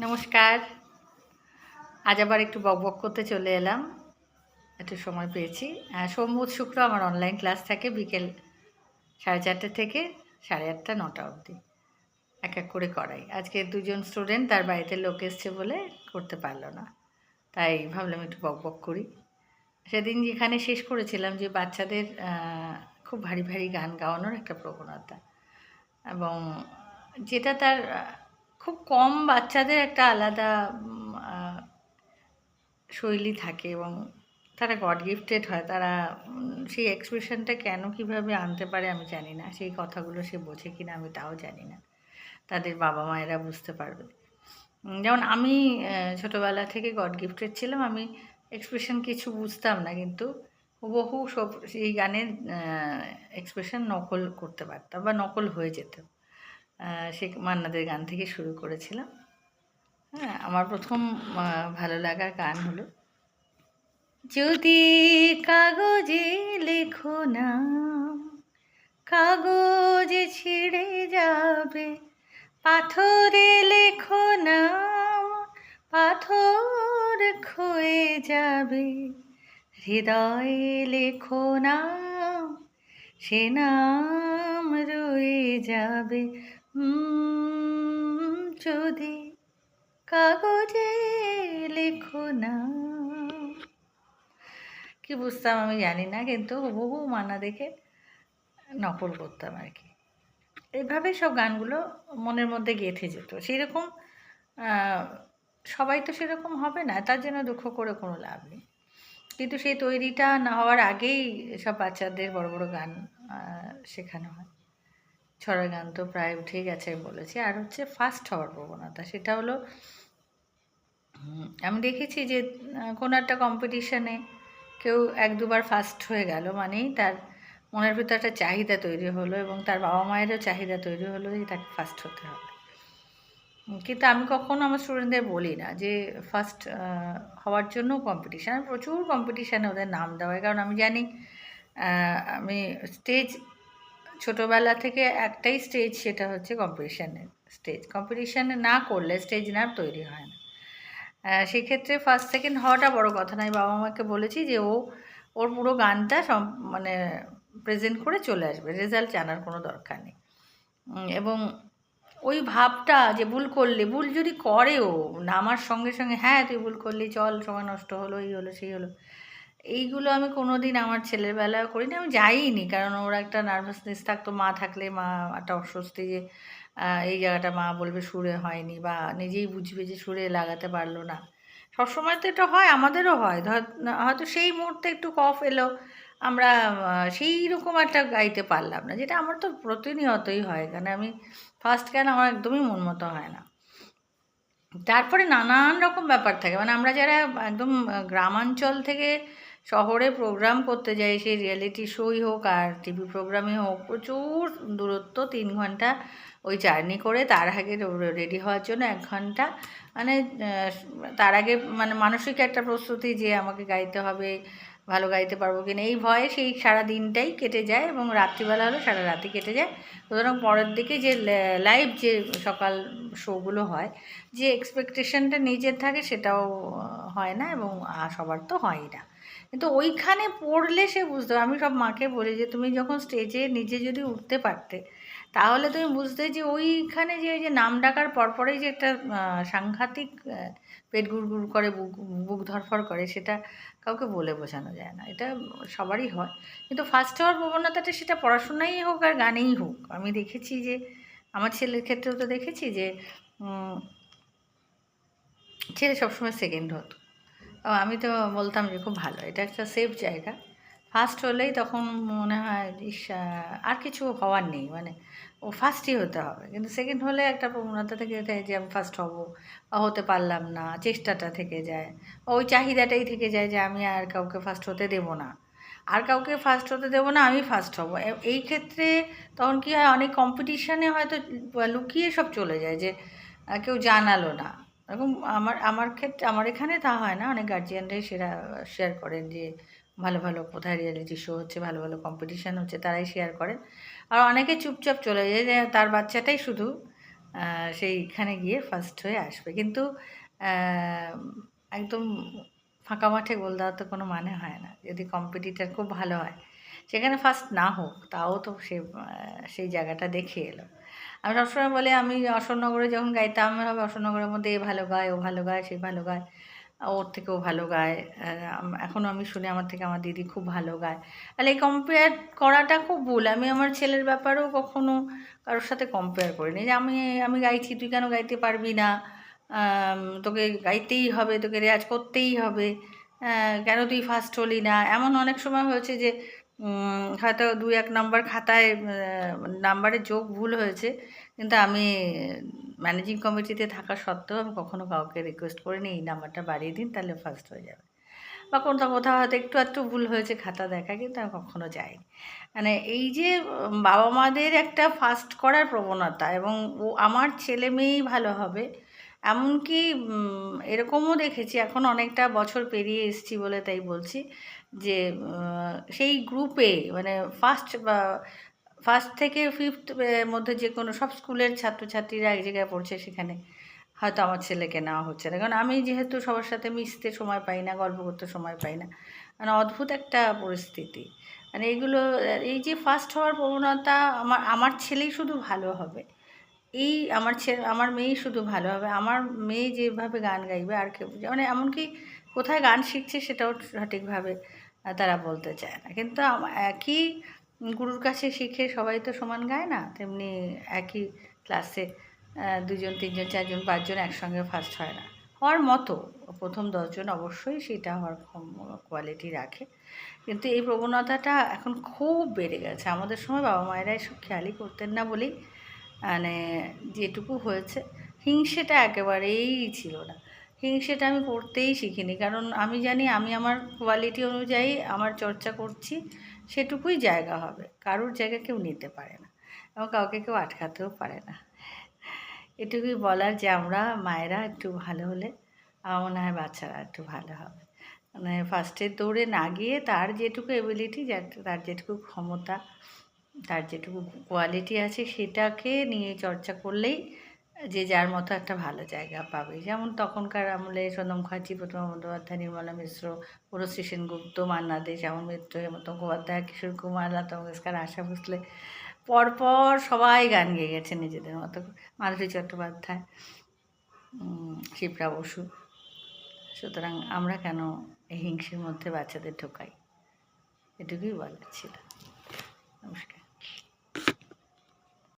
নমস্কার। আজ আবার একটু বকবক করতে চলে এলাম। একটু সময় পেয়েছি। আহ, সোম বুধ শুক্র আমার অনলাইন ক্লাস থাকে বিকেল সাড়ে চারটে থেকে সাড়ে আটটা নটা অবধি। এক এক করে করাই। আজকে দুজন স্টুডেন্ট তার বাড়িতে লোক এসছে বলে করতে পারল না। তাই ভাবলাম একটু বকবক করি। সেদিন যেখানে শেষ করেছিলাম যে বাচ্চাদের খুব ভারী ভারী গান গাওয়ানোর একটা প্রবণতা। এবং যেটা তার খুব কম বাচ্চাদের একটা আলাদা শৈলী থাকে এবং তারা গড গিফটেড হয়। তারা সেই এক্সপ্রেশনটা কেন কীভাবে আনতে পারে আমি জানি না। সেই কথাগুলো সে বোঝে কিনা আমি তাও জানি না। তাদের বাবা মায়েরা বুঝতে পারবে। যেমন আমি ছোটোবেলা থেকে গড গিফটেড ছিলাম। আমি এক্সপ্রেশন কিছু বুঝতাম না কিন্তু হুবহু সব, সেই গানের এক্সপ্রেশন নকল করতে পারতাম বা নকল হয়ে যেত। সে মান্নাদের গান থেকে শুরু করেছিলাম। হ্যাঁ আমার প্রথম ভালো লাগার গান হলো, যদি কাগজে লেখো না, কাগজে ছিঁড়ে যাবে, পাথরে লেখো না, পাথর ক্ষয়ে যাবে, হৃদয়ে লেখো না, সে নাম রয়ে যাবে যদি কাগজে লেখো না। কি বুঝতাম আমি জানি না, কিন্তু হুবহু মানা দেখে নকল করতাম আর কি। এইভাবে সব গানগুলো মনের মধ্যে গেঁথে যেত। সেরকম সবাই তো সেরকম হবে না, তার জন্য দুঃখ করে কোনো লাভ নেই। কিন্তু সেই তৈরিটা না হওয়ার আগেই সব বাচ্চাদের বড় বড় গান শেখানো হয়। ছড়া গান তো প্রায় উঠেই গেছে বলেছি। আর হচ্ছে ফার্স্ট হওয়ার প্রবণতা, সেটা হলো আমি দেখেছি যে কোনো একটা কম্পিটিশানে কেউ এক দুবার ফার্স্ট হয়ে গেল মানেই তার মনের ভিতর একটা চাহিদা তৈরি হলো এবং তার বাবা মায়েরও চাহিদা তৈরি হলো যে তাকে ফার্স্ট হতে হবে। কিন্তু আমি কখনো আমার স্টুডেন্টদের বলি না যে ফার্স্ট হওয়ার জন্য কম্পিটিশান প্রচুর কম্পিটিশানে ওদের নাম দেওয়া হয়। কারণ আমি জানি আমি স্টেজ ছোটোবেলা থেকে একটাই স্টেজ সেটা হচ্ছে কম্পিটিশানের স্টেজ কম্পিটিশানে না করলে স্টেজ না তৈরি হয় না। সেক্ষেত্রে ফার্স্ট সেকেন্ড হওয়াটা বড় কথা নয়। বাবা মাকে বলেছি যে ও, ওর পুরো গানটা সব মানে প্রেজেন্ট করে চলে আসবে। রেজাল্ট জানার কোনো দরকার নেই। এবং ওই ভাবটা যে ভুল করলে, ভুল যদি করেও, নামার সঙ্গে সঙ্গে হ্যাঁ তুই ভুল করলি, চল, সময় নষ্ট হলো, এই হলো, সেই হলো। এইগুলো আমি কোনো দিন আমার ছেলের বেলায় করিনি, আমি যাইনি। কারণ ওর একটা নার্ভাসনেস থাকতো, মা থাকলে মা একটা অস্বস্তি যে এই জায়গাটা মা বলবে সুরে হয়নি বা নিজেই বুঝবে যে সুরে লাগাতে পারল না। সবসময় তো এটা হয়, আমাদেরও হয়। ধর হয়তো সেই মুহূর্তে একটু কফ এলো, আমরা সেই রকম একটা গাইতে পারলাম না, যেটা আমার তো প্রতিনিয়তই হয়। কারণ আমি ফার্স্ট গান আমার একদমই মন মতো হয় না। তারপরে নানান রকম ব্যাপার থাকে। মানে আমরা যারা একদম গ্রামাঞ্চল থেকে শহরে প্রোগ্রাম করতে যাই, সেই রিয়েলিটি শোই হোক আর টিভি প্রোগ্রামে হোক, প্রচুর দূরত্ব, তিন ঘণ্টা ওই জার্নি করে তার আগে রেডি হওয়ার জন্য এক ঘণ্টা। মানে তার আগে মানে মানসিক একটা প্রস্তুতি যে আমাকে গাইতে হবে, ভালো গাইতে পারব কিনা, এই ভয়ে সেই সারা দিনটাই কেটে যায় এবং রাত্রিবেলা হলে সারা রাতি কেটে যায়। সুতরাং পরের দিকে যে লাইভ যে সকাল শোগুলো হয়, যে এক্সপেকটেশনটা নিজের থাকে সেটাও হয় না এবং সবার তো হয়ই না। কিন্তু ওইখানে পড়লে সে বুঝতে। আমি সব মাকে বলি যে, তুমি যখন স্টেজে নিজে যদি উঠতে পারতে, তাহলে তুমি বুঝতে যে, ওইখানে যে, ওই যে নাম ডাকার পরপরেই যে একটা সাংঘাতিক পেট গুড় করে, বুক বুক ধরফর করে, সেটা কাউকে বলে বোঝানো যায় না। এটা সবারই হয়। কিন্তু ফার্স্ট হওয়ার প্রবণতাটা সেটা পড়াশোনাই হোক আর গানেই হোক। আমি দেখেছি যে, আমার ছেলের ক্ষেত্রেও তো দেখেছি যে ছেলে সবসময় সেকেন্ড হতো। ও, আমি তো বলতাম যে খুব ভালো, এটা একটা সেফ জায়গা। ফার্স্ট হলেই তখন মনে হয়, ইস আর কিছু হওয়ার নেই মানে ও ফার্স্টই হতে হবে। কিন্তু সেকেন্ড হলে একটা প্রবণতা থেকে যায় যে আমি ফার্স্ট হব, বা হতে পারলাম না, চেষ্টাটা থেকে যায়। ওই চাহিদাটাই থেকে যায় যে আমি আর কাউকে ফার্স্ট হতে দেবো না। আর কাউকে ফার্স্ট হতে দেবো না, আমি ফার্স্ট হব। এই ক্ষেত্রে তখন কি হয়, অনেক কম্পিটিশানে হয়তো, লুকিয়ে সব চলে যায় যে কেউ জানালো না। এরকম আমার আমার ক্ষেত্রে, আমার এখানে তা হয় না। অনেক গার্জিয়ানরাই সেটা শেয়ার করেন যে, ভালো ভালো কোথায় রিয়েলিটি শো হচ্ছে, ভালো ভালো কম্পিটিশান হচ্ছে, তারাই শেয়ার করেন। আর অনেকে চুপচাপ চলে যায়, যে তার বাচ্চাটাই শুধু সেইখানে গিয়ে ফার্স্ট হয়ে আসবে। কিন্তু একদম ফাঁকা মাঠে গোল দেওয়ার তো কোনো মানে হয় না। যদি কম্পিটিটার খুব ভালো হয়, সেখানে ফার্স্ট না হোক, তাও তো সে সেই জায়গাটা দেখে এলো। আমি সবসময় বলি আমি অশোকনগরে যখন গাইতাম আমার হবে অশোকনগরের মধ্যে এ ভালো গায়, ও ভালো গায়, সে ভালো গায়, ওর থেকেও ভালো গায় এখনও আমি শুনি আমার থেকে আমার দিদি খুব ভালো গায়। তাহলে এই কম্পেয়ার করাটা খুব ভুল, আমি আমার ছেলের ব্যাপারেও কখনো কারোর সাথে কম্পেয়ার করিনি যে আমি আমি গাইছি, তুই কেন গাইতে পারবি না? তোকে গাইতেই হবে, তোকে রেয়াজ করতেই হবে কেন তুই ফার্স্ট হলি না? এমন অনেক সময় হয়েছে যে হয়তো দু এক নাম্বার খাতায় নাম্বারে যোগ ভুল হয়েছে, কিন্তু আমি ম্যানেজিং কমিটিতে থাকা সত্ত্বেও আমি কখনো কাউকে রিকোয়েস্ট করিনি, এই নাম্বারটা বাড়িয়ে দিন, তাহলে ফার্স্ট হয়ে যাবে। বা কোনটা কোথাও হয়তো একটু একটু ভুল হয়েছে, খাতা দেখা, কিন্তু আমি কখনো যাই মানে এই যে বাবা মাদের একটা ফার্স্ট করার প্রবণতা এবং ও, আমার ছেলে মেয়েই ভালো হবে, এমনকি এরকমও দেখেছি, এখন অনেকটা বছর পেরিয়ে এসেছি বলে তাই বলছি যে সেই গ্রুপে মানে ফার্স্ট ফার্স্ট থেকে ফিফথ মধ্যে যে কোনো, সব স্কুলের ছাত্রছাত্রীরা এক জায়গায় পড়ছে সেখানে। হয়তো আমার ছেলেকে নেওয়া হচ্ছে না। কারণ আমি যেহেতু সবার সাথে মিশতে সময় পাই না, গল্প করতে সময় পাই না মানে অদ্ভুত একটা পরিস্থিতি। মানে এগুলো, এই যে ফার্স্ট হওয়ার প্রবণতা আমার আমার ছেলেই শুধু ভালো হবে। এই আমার ছেলে আমার মেয়েই শুধু ভালো হবে। আমার মেয়ে যেভাবে গান গাইবে আর কেউ মানে এমনকি কোথায় গান শিখছে সেটাও সঠিকভাবে তারা বলতে চায় না। কিন্তু একই গুরুর কাছে শিখে সবাই তো সমান গায় না, তেমনি একই ক্লাসে দুজন তিনজন, চারজন, পাঁচজন একসঙ্গে ফার্স্ট হয় না। হওয়ার মতো প্রথম দশজন অবশ্যই সেটা হওয়ার কোয়ালিটি রাখে। কিন্তু এই প্রবণতাটা এখন খুব বেড়ে গেছে। আমাদের সময় বাবা মায়েরা এসব খেয়ালই করতেন না বলেই মানে যেটুকু হয়েছে, হিংসেটা একেবারেই ছিল না। হিংসেটা আমি করতেই শিখিনি। কারণ আমি জানি, আমি আমার কোয়ালিটি অনুযায়ী আমার চর্চা করছি, সেটুকুই জায়গা হবে। কারোর জায়গা কেউ নিতে পারে না এবং কাউকে কেউ আটকাতেও পারে না। এটুকুই বলার যে আমরা মায়েরা একটু ভালো হলে, আমার মনে হয় বাচ্চারা একটু ভালো হবে। মানে ফার্স্টের দৌড়ে না গিয়ে তার যেটুকু এবিলিটি তার যেটুকু ক্ষমতা, তার যেটুকু কোয়ালিটি আছে, সেটাকে নিয়ে চর্চা করলেই যে যার মতো একটা ভালো জায়গা পাবে। যেমন তখনকার আমলে সোনম মুখার্জি প্রতিমা বন্দ্যোপাধ্যায়, নির্মলা মিশ্র পুরশ্রী সেনগুপ্ত মান্না দে, শ্যামল মিত্র, হেমন্ত মুখোপাধ্যায়, কিশোর কুমার, লতা মঙ্গেশকর, আশা ভোসলে। পরপর সবাই গান গেয়ে গেছে নিজেদের মতো মাধুরী চট্টোপাধ্যায় শিপ্রা বসু। সুতরাং আমরা কেন এই হিংসের মধ্যে বাচ্চাদের ঢোকাই? এটুকুই বলার ছিল। নমস্কার।